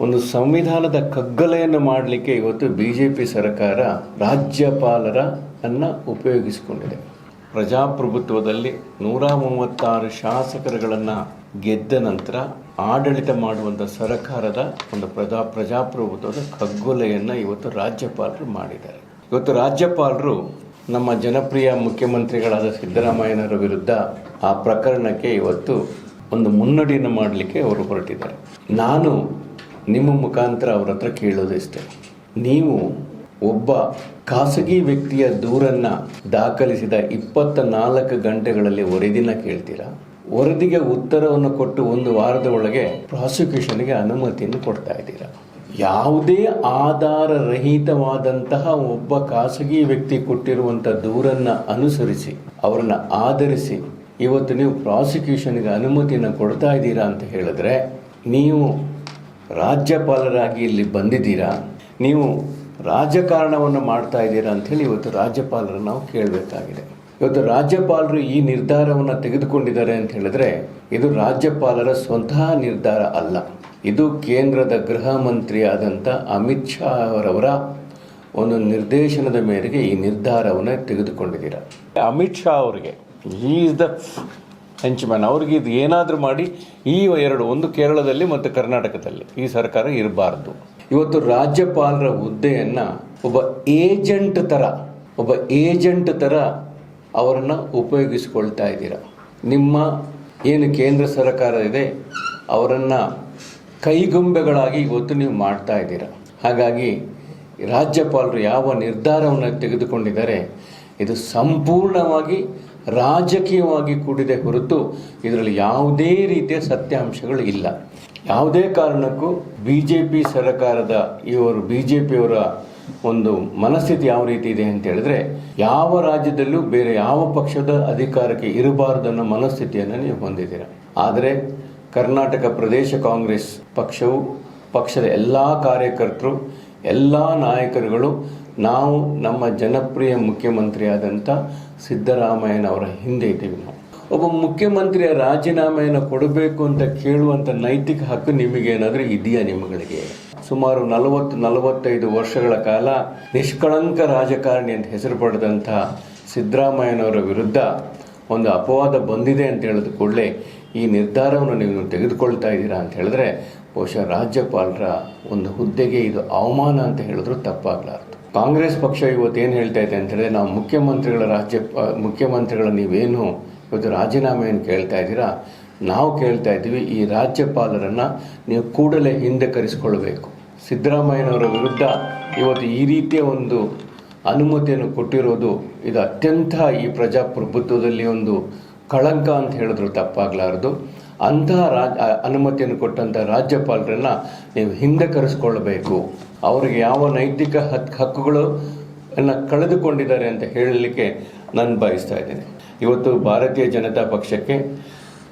ಒಂದು ಸಂವಿಧಾನದ ಕಗ್ಗಲೆಯನ್ನು ಮಾಡಲಿಕ್ಕೆ ಇವತ್ತು ಬಿ ಜೆ ಪಿ ಸರ್ಕಾರ ರಾಜ್ಯಪಾಲರ ಅನ್ನ ಉಪಯೋಗಿಸಿಕೊಂಡಿದೆ. ಪ್ರಜಾಪ್ರಭುತ್ವದಲ್ಲಿ ನೂರ ಮೂವತ್ತಾರು ಶಾಸಕರುಗಳನ್ನು ಗೆದ್ದ ನಂತರ ಆಡಳಿತ ಮಾಡುವಂಥ ಸರ್ಕಾರದ ಒಂದು ಪ್ರಜಾ, ಪ್ರಜಾಪ್ರಭುತ್ವದ ಕಗ್ಗೊಲೆಯನ್ನು ಇವತ್ತು ರಾಜ್ಯಪಾಲರು ಮಾಡಿದ್ದಾರೆ. ಇವತ್ತು ರಾಜ್ಯಪಾಲರು ನಮ್ಮ ಜನಪ್ರಿಯ ಮುಖ್ಯಮಂತ್ರಿಗಳಾದ ಸಿದ್ದರಾಮಯ್ಯನವರ ವಿರುದ್ಧ ಆ ಪ್ರಕರಣಕ್ಕೆ ಇವತ್ತು ಒಂದು ಮುನ್ನಡಿಯನ್ನು ಮಾಡಲಿಕ್ಕೆ ಅವರು ಹೊರಟಿದ್ದಾರೆ. ನಾನು ನಿಮ್ಮ ಮುಖಾಂತರ ಅವ್ರ ಹತ್ರ ಕೇಳೋದಿಷ್ಟೇ. ನೀವು ಒಬ್ಬ ಖಾಸಗಿ ವ್ಯಕ್ತಿಯ ದೂರನ್ನ ದಾಖಲಿಸಿದ ಇಪ್ಪತ್ತ ನಾಲ್ಕು ಗಂಟೆಗಳಲ್ಲಿ ವರದಿನ ಕೇಳ್ತೀರಾ? ವರದಿಗೆ ಉತ್ತರವನ್ನು ಕೊಟ್ಟು ಒಂದು ವಾರದ ಒಳಗೆ ಪ್ರಾಸಿಕ್ಯೂಷನ್ಗೆ ಅನುಮತಿಯನ್ನು ಕೊಡ್ತಾ ಇದ್ದೀರಾ? ಯಾವುದೇ ಆಧಾರ ರಹಿತವಾದಂತಹ ಒಬ್ಬ ಖಾಸಗಿ ವ್ಯಕ್ತಿ ಕೊಟ್ಟಿರುವಂಥ ದೂರನ್ನು ಅನುಸರಿಸಿ, ಅವರನ್ನ ಆಧರಿಸಿ ಇವತ್ತು ನೀವು ಪ್ರಾಸಿಕ್ಯೂಷನ್ಗೆ ಅನುಮತಿಯನ್ನು ಕೊಡ್ತಾ ಇದ್ದೀರಾ ಅಂತ ಹೇಳಿದ್ರೆ, ನೀವು ರಾಜ್ಯಪಾಲರಾಗಿ ಇಲ್ಲಿ ಬಂದಿದ್ದೀರಾ? ನೀವು ರಾಜಕಾರಣವನ್ನು ಮಾಡ್ತಾ ಇದ್ದೀರಾ ಅಂಥೇಳಿ ಇವತ್ತು ರಾಜ್ಯಪಾಲರನ್ನು ನಾವು ಕೇಳಬೇಕಾಗಿದೆ. ಇವತ್ತು ರಾಜ್ಯಪಾಲರು ಈ ನಿರ್ಧಾರವನ್ನು ತೆಗೆದುಕೊಂಡಿದ್ದಾರೆ ಅಂತ ಹೇಳಿದ್ರೆ ಇದು ರಾಜ್ಯಪಾಲರ ಸ್ವತಃ ನಿರ್ಧಾರ ಅಲ್ಲ. ಇದು ಕೇಂದ್ರದ ಗೃಹ ಮಂತ್ರಿ ಆದಂಥ ಅಮಿತ್ ಶಾ ಅವರವರ ಒಂದು ನಿರ್ದೇಶನದ ಮೇರೆಗೆ ಈ ನಿರ್ಧಾರವನ್ನು ತೆಗೆದುಕೊಂಡಿದ್ದೀರಾ. ಅಮಿತ್ ಶಾ ಅವರಿಗೆ ಈಸ್ ದ ಹೆಂಚ್ಮ್ಯಾನ್ ಅವ್ರಿಗೆ ಇದು ಏನಾದರೂ ಮಾಡಿ ಈ ಎರಡು, ಒಂದು ಕೇರಳದಲ್ಲಿ ಮತ್ತು ಕರ್ನಾಟಕದಲ್ಲಿ ಈ ಸರ್ಕಾರ ಇರಬಾರ್ದು. ಇವತ್ತು ರಾಜ್ಯಪಾಲರ ಹುದ್ದೆಯನ್ನು ಒಬ್ಬ ಏಜೆಂಟ್ ಥರ ಒಬ್ಬ ಏಜೆಂಟ್ ಥರ ಅವರನ್ನು ಉಪಯೋಗಿಸ್ಕೊಳ್ತಾ ಇದ್ದೀರಾ? ನಿಮ್ಮ ಏನು ಕೇಂದ್ರ ಸರ್ಕಾರ ಇದೆ, ಅವರನ್ನು ಕೈಗೊಂಬೆಗಳಾಗಿ ಇವತ್ತು ನೀವು ಮಾಡ್ತಾ ಇದ್ದೀರಾ? ಹಾಗಾಗಿ ರಾಜ್ಯಪಾಲರು ಯಾವ ನಿರ್ಧಾರವನ್ನು ತೆಗೆದುಕೊಂಡಿದ್ದಾರೆ, ಇದು ಸಂಪೂರ್ಣವಾಗಿ ರಾಜಕೀಯವಾಗಿ ಕೂಡಿದೆ ಹೊರತು ಇದರಲ್ಲಿ ಯಾವುದೇ ರೀತಿಯ ಸತ್ಯಾಂಶಗಳು ಇಲ್ಲ. ಯಾವುದೇ ಕಾರಣಕ್ಕೂ ಬಿ ಜೆ ಪಿ ಸರ್ಕಾರದ ಇವರು ಬಿ ಜೆ ಪಿಯವರ ಒಂದು ಮನಸ್ಥಿತಿ ಯಾವ ರೀತಿ ಇದೆ ಅಂತ ಹೇಳಿದ್ರೆ ಯಾವ ರಾಜ್ಯದಲ್ಲೂ ಬೇರೆ ಯಾವ ಪಕ್ಷದ ಅಧಿಕಾರಕ್ಕೆ ಇರಬಾರದು ಅನ್ನೋ ಮನಸ್ಥಿತಿಯನ್ನು ನೀವು ಹೊಂದಿದ್ದೀರಾ. ಆದರೆ ಕರ್ನಾಟಕ ಪ್ರದೇಶ ಕಾಂಗ್ರೆಸ್ ಪಕ್ಷವು ಪಕ್ಷದ ಎಲ್ಲ ಕಾರ್ಯಕರ್ತರು, ಎಲ್ಲ ನಾಯಕರುಗಳು ನಾವು ನಮ್ಮ ಜನಪ್ರಿಯ ಮುಖ್ಯಮಂತ್ರಿಯಾದಂಥ ಸಿದ್ದರಾಮಯ್ಯನವರ ಹಿಂದೆ ಇದ್ದೀವಿ ನಾವು. ಒಬ್ಬ ಮುಖ್ಯಮಂತ್ರಿಯ ರಾಜೀನಾಮೆಯನ್ನು ಕೊಡಬೇಕು ಅಂತ ಕೇಳುವಂಥ ನೈತಿಕ ಹಕ್ಕು ನಿಮಗೇನಾದರೂ ಇದೆಯಾ ನಿಮ್ಮಗಳಿಗೆ? ಸುಮಾರು ನಲವತ್ತು, ನಲವತ್ತೈದು ವರ್ಷಗಳ ಕಾಲ ನಿಷ್ಕಳಂಕ ರಾಜಕಾರಣಿ ಅಂತ ಹೆಸರು ಪಡೆದಂಥ ಸಿದ್ದರಾಮಯ್ಯನವರ ವಿರುದ್ಧ ಒಂದು ಅಪವಾದ ಬಂದಿದೆ ಅಂತ ಹೇಳಿದ ಕೂಡಲೇ ಈ ನಿರ್ಧಾರವನ್ನು ನೀವು ತೆಗೆದುಕೊಳ್ತಾ ಇದ್ದೀರಾ ಅಂತ ಹೇಳಿದ್ರೆ ಬಹುಶಃ ರಾಜ್ಯಪಾಲರ ಒಂದು ಹುದ್ದೆಗೆ ಇದು ಅವಮಾನ ಅಂತ ಹೇಳಿದ್ರು ತಪ್ಪಾಗಲಾರ್ದು. ಕಾಂಗ್ರೆಸ್ ಪಕ್ಷ ಇವತ್ತು ಏನು ಹೇಳ್ತಾ ಇದೆ ಅಂತ ಹೇಳಿದ್ರೆ, ನಾವು ಮುಖ್ಯಮಂತ್ರಿಗಳ ರಾಜ್ಯ ಮುಖ್ಯಮಂತ್ರಿಗಳ ನೀವೇನು ಇವತ್ತು ರಾಜೀನಾಮೆಯನ್ನು ಕೇಳ್ತಾ ಇದ್ದೀರಾ? ನಾವು ಕೇಳ್ತಾ ಇದ್ದೀವಿ, ಈ ರಾಜ್ಯಪಾಲರನ್ನು ನೀವು ಕೂಡಲೇ ಹಿಂದೆ ಕರೆಸಿಕೊಳ್ಬೇಕು. ಸಿದ್ದರಾಮಯ್ಯನವರ ವಿರುದ್ಧ ಇವತ್ತು ಈ ರೀತಿಯ ಒಂದು ಅನುಮತಿಯನ್ನು ಕೊಟ್ಟಿರೋದು ಇದು ಅತ್ಯಂತ ಈ ಪ್ರಜಾಪ್ರಭುತ್ವದಲ್ಲಿ ಒಂದು ಕಳಂಕ ಅಂತ ಹೇಳಿದ್ರು ತಪ್ಪಾಗಲಾರದು. ಅಂತಹ ರಾಜ ಅನುಮತಿಯನ್ನು ಕೊಟ್ಟಂಥ ರಾಜ್ಯಪಾಲರನ್ನು ನೀವು ಹಿಂದೆ ಕರೆಸ್ಕೊಳ್ಬೇಕು. ಅವರಿಗೆ ಯಾವ ನೈತಿಕ ಹಕ್, ಹಕ್ಕುಗಳು ಅನ್ನ ಕಳೆದುಕೊಂಡಿದ್ದಾರೆ ಅಂತ ಹೇಳಲಿಕ್ಕೆ ನಾನು ಬಯಸ್ತಾ ಇದ್ದೇನೆ. ಇವತ್ತು ಭಾರತೀಯ ಜನತಾ ಪಕ್ಷಕ್ಕೆ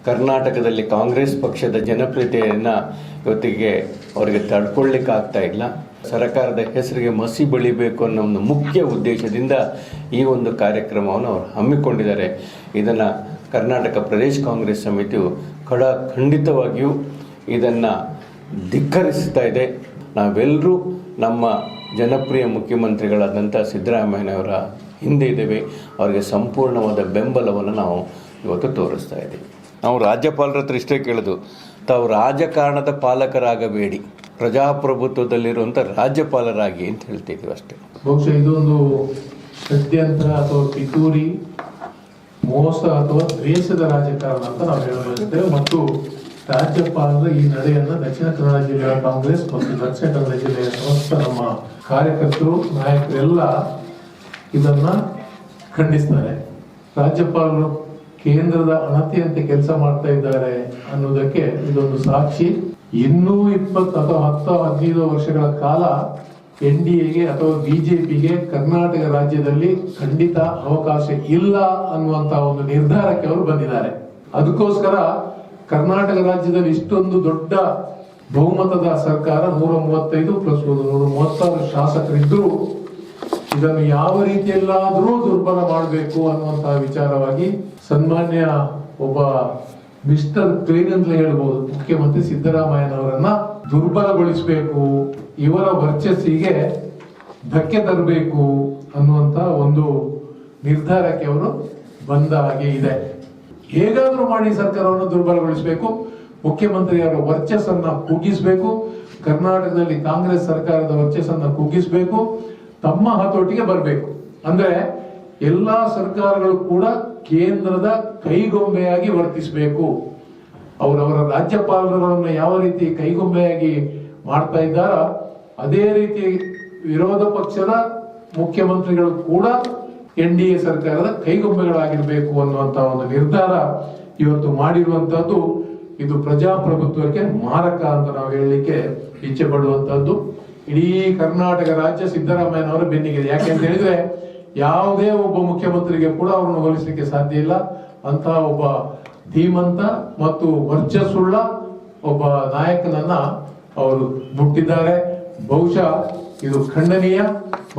ಕರ್ನಾಟಕದಲ್ಲಿ ಕಾಂಗ್ರೆಸ್ ಪಕ್ಷದ ಜನಪ್ರಿಯತೆಯನ್ನು ಇವತ್ತಿಗೆ ಅವರಿಗೆ ತಡ್ಕೊಳ್ಳಿಕ್ಕೆ ಆಗ್ತಾ ಇಲ್ಲ. ಸರ್ಕಾರದ ಹೆಸರಿಗೆ ಮಸಿ ಬೆಳಿಬೇಕು ಅನ್ನೋ ಒಂದು ಮುಖ್ಯ ಉದ್ದೇಶದಿಂದ ಈ ಒಂದು ಕಾರ್ಯಕ್ರಮವನ್ನು ಅವರು ಹಮ್ಮಿಕೊಂಡಿದ್ದಾರೆ. ಇದನ್ನು ಕರ್ನಾಟಕ ಪ್ರದೇಶ ಕಾಂಗ್ರೆಸ್ ಸಮಿತಿಯು ಕಡ ಖಂಡಿತವಾಗಿಯೂ ಇದನ್ನು ಧಿಕ್ಕರಿಸ್ತಾ ಇದೆ. ನಾವೆಲ್ಲರೂ ನಮ್ಮ ಜನಪ್ರಿಯ ಮುಖ್ಯಮಂತ್ರಿಗಳಾದಂಥ ಸಿದ್ದರಾಮಯ್ಯನವರ ಹಿಂದೆ ಇದ್ದೇವೆ. ಅವರಿಗೆ ಸಂಪೂರ್ಣವಾದ ಬೆಂಬಲವನ್ನು ನಾವು ಇವತ್ತು ತೋರಿಸ್ತಾ ಇದ್ದೀವಿ. ನಾವು ರಾಜ್ಯಪಾಲರ ಹತ್ರ ಇಷ್ಟೇ ಕೇಳೋದು, ತಾವು ರಾಜಕಾರಣದ ಪಾಲಕರಾಗಬೇಡಿ, ಪ್ರಜಾಪ್ರಭುತ್ವದಲ್ಲಿರುವಂಥ ರಾಜ್ಯಪಾಲರಾಗಿ ಅಂತ ಹೇಳ್ತಿದ್ದೀವಿ ಅಷ್ಟೇ. ಬಹುಶಃ ಇದೊಂದು ಷಡ್ಯಂತ್ರ ಅಥವಾ ಪಿತೂರಿ ಮೋಸ ಅಥವಾ ದ್ವೇಷದ ರಾಜಕಾರಣ ಅಂತ ನಾವು ಹೇಳಬಯಸ್ತೇವೆ ಮತ್ತು ರಾಜ್ಯಪಾಲರ ಈ ನಡೆಯನ್ನ ದಕ್ಷಿಣ ಕನ್ನಡ ಜಿಲ್ಲೆಯ ಕಾಂಗ್ರೆಸ್ ಮತ್ತು ದಕ್ಷಿಣ ಕನ್ನಡ ಜಿಲ್ಲೆಯ ಸಮಸ್ತ ನಮ್ಮ ಕಾರ್ಯಕರ್ತರು ನಾಯಕರೆಲ್ಲ ಇದನ್ನ ಖಂಡಿಸ್ತಾರೆ. ರಾಜ್ಯಪಾಲರು ಕೇಂದ್ರದ ಅಣತಿಯಂತೆ ಕೆಲಸ ಮಾಡ್ತಾ ಇದ್ದಾರೆ ಅನ್ನೋದಕ್ಕೆ ಇದೊಂದು ಸಾಕ್ಷಿ. ಇನ್ನೂ ಇಪ್ಪತ್ತು ಅಥವಾ ಹತ್ತು ಹದಿನೈದು ವರ್ಷಗಳ ಕಾಲ ಎನ್ ಡಿ ಎಗೆ ಅಥವಾ ಬಿಜೆಪಿಗೆ ಕರ್ನಾಟಕ ರಾಜ್ಯದಲ್ಲಿ ಖಂಡಿತ ಅವಕಾಶ ಇಲ್ಲ ಅನ್ನುವಂತ ಒಂದು ನಿರ್ಧಾರಕ್ಕೆ ಅವರು ಬಂದಿದ್ದಾರೆ. ಅದಕ್ಕೋಸ್ಕರ ಕರ್ನಾಟಕ ರಾಜ್ಯದಲ್ಲಿ ಇಷ್ಟೊಂದು ದೊಡ್ಡ ಬಹುಮತದ ಸರ್ಕಾರ ನೂರ ಮೂವತ್ತೈದು ಪ್ಲಸ್ ಒಂದು ನೂರ ಮೂವತ್ತಾರು ಶಾಸಕರಿದ್ದರೂ ಇದನ್ನು ಯಾವ ರೀತಿಯಲ್ಲಾದರೂ ದುರ್ಬಲ ಮಾಡಬೇಕು ಅನ್ನುವಂತಹ ವಿಚಾರವಾಗಿ ಸನ್ಮಾನ್ಯ ಒಬ್ಬ ಮಿಸ್ಟರ್ ಕ್ಲೀನ್ ಅಂತಲೇ ಹೇಳ್ಬೋದು ಮುಖ್ಯಮಂತ್ರಿ ಸಿದ್ದರಾಮಯ್ಯನವರನ್ನ ದುರ್ಬಲಗೊಳಿಸಬೇಕು, ಇವರ ವರ್ಚಸ್ಸಿಗೆ ಧಕ್ಕೆ ತರಬೇಕು ಅನ್ನುವಂತ ಒಂದು ನಿರ್ಧಾರಕ್ಕೆ ಅವರು ಬಂದ ಹಾಗೆ ಇದೆ. ಹೇಗಾದ್ರೂ ಮಾಡಿ ಸರ್ಕಾರವನ್ನು ದುರ್ಬಲಗೊಳಿಸಬೇಕು, ಮುಖ್ಯಮಂತ್ರಿಯವರ ವರ್ಚಸ್ಸನ್ನ ಕುಗ್ಗಿಸಬೇಕು, ಕರ್ನಾಟಕದಲ್ಲಿ ಕಾಂಗ್ರೆಸ್ ಸರ್ಕಾರದ ವರ್ಚಸ್ಸನ್ನು ಕುಗ್ಗಿಸಬೇಕು, ತಮ್ಮ ಹತೋಟಿಗೆ ಬರಬೇಕು. ಅಂದ್ರೆ ಎಲ್ಲಾ ಸರ್ಕಾರಗಳು ಕೂಡ ಕೇಂದ್ರದ ಕೈಗೊಂಬೆಯಾಗಿ ವರ್ತಿಸಬೇಕು. ಅವರವರ ರಾಜ್ಯಪಾಲರನ್ನು ಯಾವ ರೀತಿ ಕೈಗೊಂಬೆಯಾಗಿ ಮಾಡ್ತಾ ಇದ್ದಾರ, ಅದೇ ರೀತಿ ವಿರೋಧ ಪಕ್ಷದ ಮುಖ್ಯಮಂತ್ರಿಗಳು ಕೂಡ ಎನ್ ಡಿ ಎ ಸರ್ಕಾರದ ಕೈಗೊಂಬೆಗಳಾಗಿರಬೇಕು ಅನ್ನುವಂತ ಒಂದು ನಿರ್ಧಾರ ಇವತ್ತು ಮಾಡಿರುವಂತಹದ್ದು ಇದು ಪ್ರಜಾಪ್ರಭುತ್ವಕ್ಕೆ ಮಾರಕ ಅಂತ ನಾವು ಹೇಳಲಿಕ್ಕೆ ಇಚ್ಛೆ ಪಡುವಂತಹದ್ದು ಇಡೀ ಕರ್ನಾಟಕ ರಾಜ್ಯ ಸಿದ್ದರಾಮಯ್ಯನವರ ಬೆನ್ನಿಗಿದೆ ಯಾಕೆ ಅಂತ ಹೇಳಿದ್ರೆ, ಯಾವುದೇ ಒಬ್ಬ ಮುಖ್ಯಮಂತ್ರಿಗೆ ಕೂಡ ಅವರನ್ನು ಹೋಲಿಸಲಿಕ್ಕೆ ಸಾಧ್ಯ ಇಲ್ಲ. ಅಂತಹ ಒಬ್ಬ ಧೀಮಂತ ಮತ್ತು ವರ್ಚಸ್ಸುಳ್ಳ ಒಬ್ಬ ನಾಯಕನನ್ನ ಅವರು ಮುಟ್ಟಿದ್ದಾರೆ. ಬಹುಶಃ ಇದು ಖಂಡನೀಯ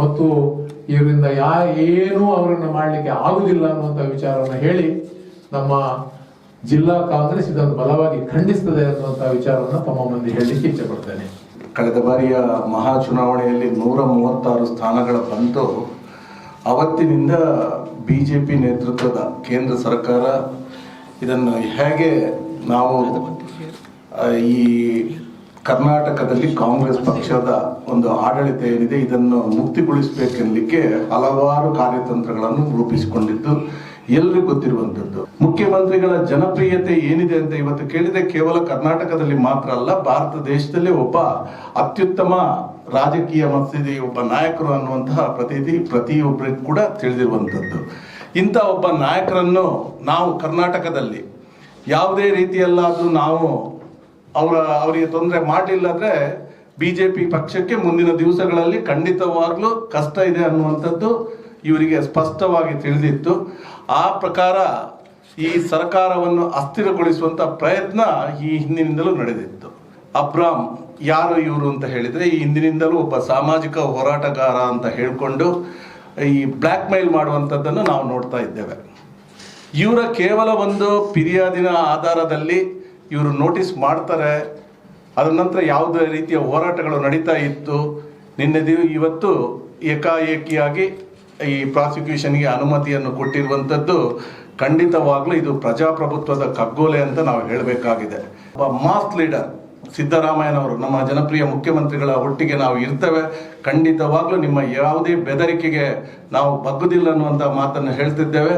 ಮತ್ತು ಇದರಿಂದ ಯಾ, ಏನೂ ಅವರನ್ನು ಮಾಡಲಿಕ್ಕೆ ಆಗುದಿಲ್ಲ ಅನ್ನುವಂಥ ವಿಚಾರವನ್ನು ಹೇಳಿ ನಮ್ಮ ಜಿಲ್ಲಾ ಕಾಂಗ್ರೆಸ್ ಇದನ್ನು ಬಲವಾಗಿ ಖಂಡಿಸ್ತದೆ ಅನ್ನುವಂಥ ವಿಚಾರವನ್ನು ತಮ್ಮ ಮಂದಿ ಹೇಳಲಿಕ್ಕೆ ಇಚ್ಛೆ ಪಡ್ತೇನೆ. ಕಳೆದ ಬಾರಿಯ ಮಹಾ ಚುನಾವಣೆಯಲ್ಲಿ ನೂರ ಮೂವತ್ತಾರು ಸ್ಥಾನಗಳ ಬಂತು. ಅವತ್ತಿನಿಂದ ಬಿ ಜೆ ಪಿ ನೇತೃತ್ವದ ಕೇಂದ್ರ ಸರ್ಕಾರ ಇದನ್ನು ಹೇಗೆ ನಾವು ಈ ಕರ್ನಾಟಕದಲ್ಲಿ ಕಾಂಗ್ರೆಸ್ ಪಕ್ಷದ ಒಂದು ಆಡಳಿತ ಏನಿದೆ, ಇದನ್ನು ಮುಕ್ತಿಗೊಳಿಸಬೇಕೆನ್ನಲಿಕ್ಕೆ ಹಲವಾರು ಕಾರ್ಯತಂತ್ರಗಳನ್ನು ರೂಪಿಸಿಕೊಂಡಿದ್ದು ಎಲ್ರಿಗೂ ಗೊತ್ತಿರುವಂಥದ್ದು. ಮುಖ್ಯಮಂತ್ರಿಗಳ ಜನಪ್ರಿಯತೆ ಏನಿದೆ ಅಂತ ಇವತ್ತು ಕೇಳಿದೆ ಕೇವಲ ಕರ್ನಾಟಕದಲ್ಲಿ ಮಾತ್ರ ಅಲ್ಲ, ಭಾರತ ದೇಶದಲ್ಲೇ ಒಬ್ಬ ಅತ್ಯುತ್ತಮ ರಾಜಕೀಯ ಮನಸ್ಥಿತಿ ಒಬ್ಬ ನಾಯಕರು ಅನ್ನುವಂತಹ ಪ್ರತೀತಿ ಪ್ರತಿಯೊಬ್ಬರಿಗೂ ಕೂಡ ತಿಳಿದಿರುವಂಥದ್ದು. ಇಂಥ ಒಬ್ಬ ನಾಯಕರನ್ನು ನಾವು ಕರ್ನಾಟಕದಲ್ಲಿ ಯಾವುದೇ ರೀತಿಯಲ್ಲಾದರೂ ನಾವು ಅವರ, ಅವರಿಗೆ ತೊಂದರೆ ಮಾಡಲಿಲ್ಲ ಅಂದ್ರೆ ಬಿ ಜೆ ಪಿ ಪಕ್ಷಕ್ಕೆ ಮುಂದಿನ ದಿವಸಗಳಲ್ಲಿ ಖಂಡಿತವಾಗ್ಲೂ ಕಷ್ಟ ಇದೆ ಅನ್ನುವಂಥದ್ದು ಇವರಿಗೆ ಸ್ಪಷ್ಟವಾಗಿ ತಿಳಿದಿತ್ತು. ಆ ಪ್ರಕಾರ ಈ ಸರ್ಕಾರವನ್ನು ಅಸ್ಥಿರಗೊಳಿಸುವಂಥ ಪ್ರಯತ್ನ ಈ ಹಿಂದಿನಿಂದಲೂ ನಡೆದಿತ್ತು. ಅಬ್ರಾಮ್ ಯಾರು ಇವರು ಅಂತ ಹೇಳಿದರೆ ಈ ಹಿಂದಿನಿಂದಲೂ ಒಬ್ಬ ಸಾಮಾಜಿಕ ಹೋರಾಟಗಾರ ಅಂತ ಹೇಳಿಕೊಂಡು ಈ ಬ್ಲ್ಯಾಕ್ ಮೇಲ್ ಮಾಡುವಂಥದ್ದನ್ನು ನಾವು ನೋಡ್ತಾ ಇದ್ದೇವೆ. ಇವರ ಕೇವಲ ಒಂದು ಫಿರ್ಯಾದಿನ ಆಧಾರದಲ್ಲಿ ಇವರು ನೋಟಿಸ್ ಮಾಡ್ತಾರೆ. ಅದರ ನಂತರ ಯಾವುದೇ ರೀತಿಯ ಹೋರಾಟಗಳು ನಡೀತಾ ಇತ್ತು. ನಿನ್ನೆ ದಿವ ಇವತ್ತು ಏಕಾಏಕಿಯಾಗಿ ಈ ಪ್ರಾಸಿಕ್ಯೂಷನ್ಗೆ ಅನುಮತಿಯನ್ನು ಕೊಟ್ಟಿರುವಂಥದ್ದು ಖಂಡಿತವಾಗ್ಲೂ ಇದು ಪ್ರಜಾಪ್ರಭುತ್ವದ ಕಗ್ಗೋಲೆ ಅಂತ ನಾವು ಹೇಳಬೇಕಾಗಿದೆ. ಒಬ್ಬ ಮಾಸ್ ಲೀಡರ್ ಸಿದ್ದರಾಮಯ್ಯನವರು, ನಮ್ಮ ಜನಪ್ರಿಯ ಮುಖ್ಯಮಂತ್ರಿಗಳ ಒಟ್ಟಿಗೆ ನಾವು ಇರ್ತೇವೆ. ಖಂಡಿತವಾಗ್ಲೂ ನಿಮ್ಮ ಯಾವುದೇ ಬೆದರಿಕೆಗೆ ನಾವು ಬಗ್ಗುದಿಲ್ಲ ಅನ್ನುವಂಥ ಮಾತನ್ನು ಹೇಳ್ತಿದ್ದೇವೆ.